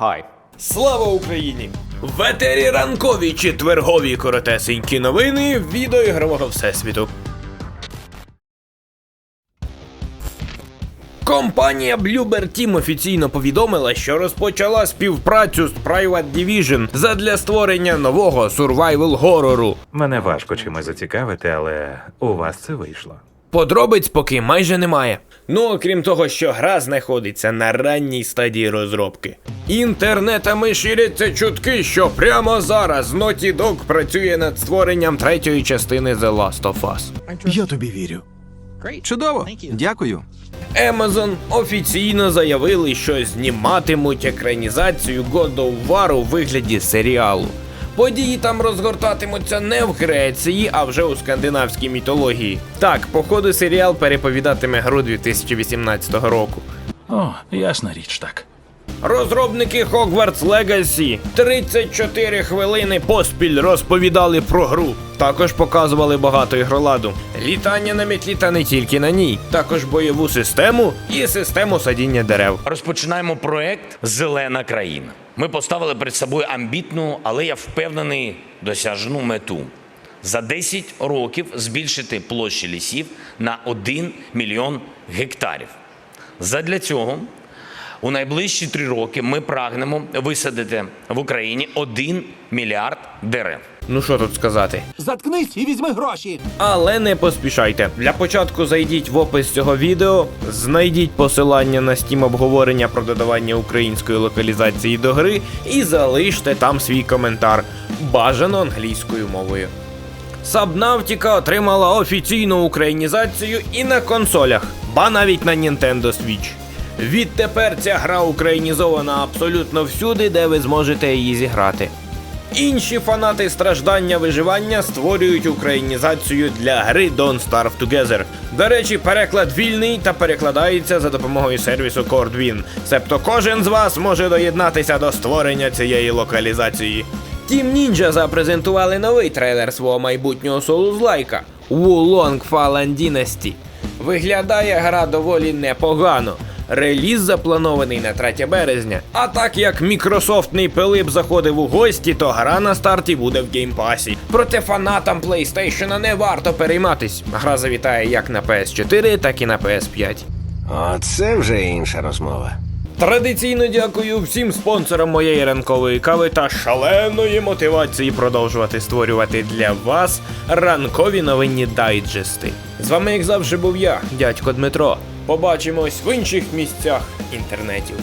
Хай. Слава Україні! В етері ранкові четвергові коротесенькі новини відеоігрового всесвіту. Компанія Bloober Team офіційно повідомила, що розпочала співпрацю з Private Division задля створення нового survival горору. Мене важко чимось зацікавити, але у вас це вийшло. Подробиць поки майже немає. Ну окрім того, що гра знаходиться на ранній стадії розробки. Інтернетами ширяться чутки, що прямо зараз Naughty Dog працює над створенням третьої частини The Last of Us. Я тобі вірю. Чудово, дякую. Amazon офіційно заявили, що зніматимуть екранізацію God of War у вигляді серіалу. Події там розгортатимуться не в Греції, а вже у скандинавській мітології. Так, походу серіал переповідатиме гру 2018 року. О, ясна річ так. Розробники Hogwarts Legacy 34 хвилини поспіль розповідали про гру. Також показували багато ігроладу. Літання на метлі та не тільки на ній, також бойову систему і систему садіння дерев. Розпочинаємо проект Зелена країна. Ми поставили перед собою амбітну, але я впевнений, досяжну мету. За 10 років збільшити площі лісів на 1 мільйон гектарів. Задля цього у найближчі три роки ми прагнемо висадити в Україні 1 мільярд дерев. Ну що тут сказати? Заткнись і візьми гроші. Але не поспішайте. Для початку зайдіть в опис цього відео, знайдіть посилання на Steam обговорення про додавання української локалізації до гри і залиште там свій коментар. Бажано англійською мовою. Subnautica отримала офіційну українізацію і на консолях, ба навіть на Nintendo Switch. Відтепер ця гра українізована абсолютно всюди, де ви зможете її зіграти. Інші фанати страждання виживання створюють українізацію для гри Don't Starve Together. До речі, переклад вільний та перекладається за допомогою сервісу CordWin. Себто кожен з вас може доєднатися до створення цієї локалізації. Team Ninja запрезентували новий трейлер свого майбутнього соузлайка Wulong Fallen Dynasty. Виглядає гра доволі непогано. Реліз запланований на 3 березня. А так як мікрософтний Пилип заходив у гості, то гра на старті буде в геймпасі. Проте фанатам PlayStation не варто перейматись. Гра завітає як на PS4, так і на PS5. Оце вже інша розмова. Традиційно дякую всім спонсорам моєї ранкової кави та шаленої мотивації продовжувати створювати для вас ранкові новинні дайджести. З вами, як завжди, був я, дядько Дмитро. Побачимось в інших місцях інтернетів.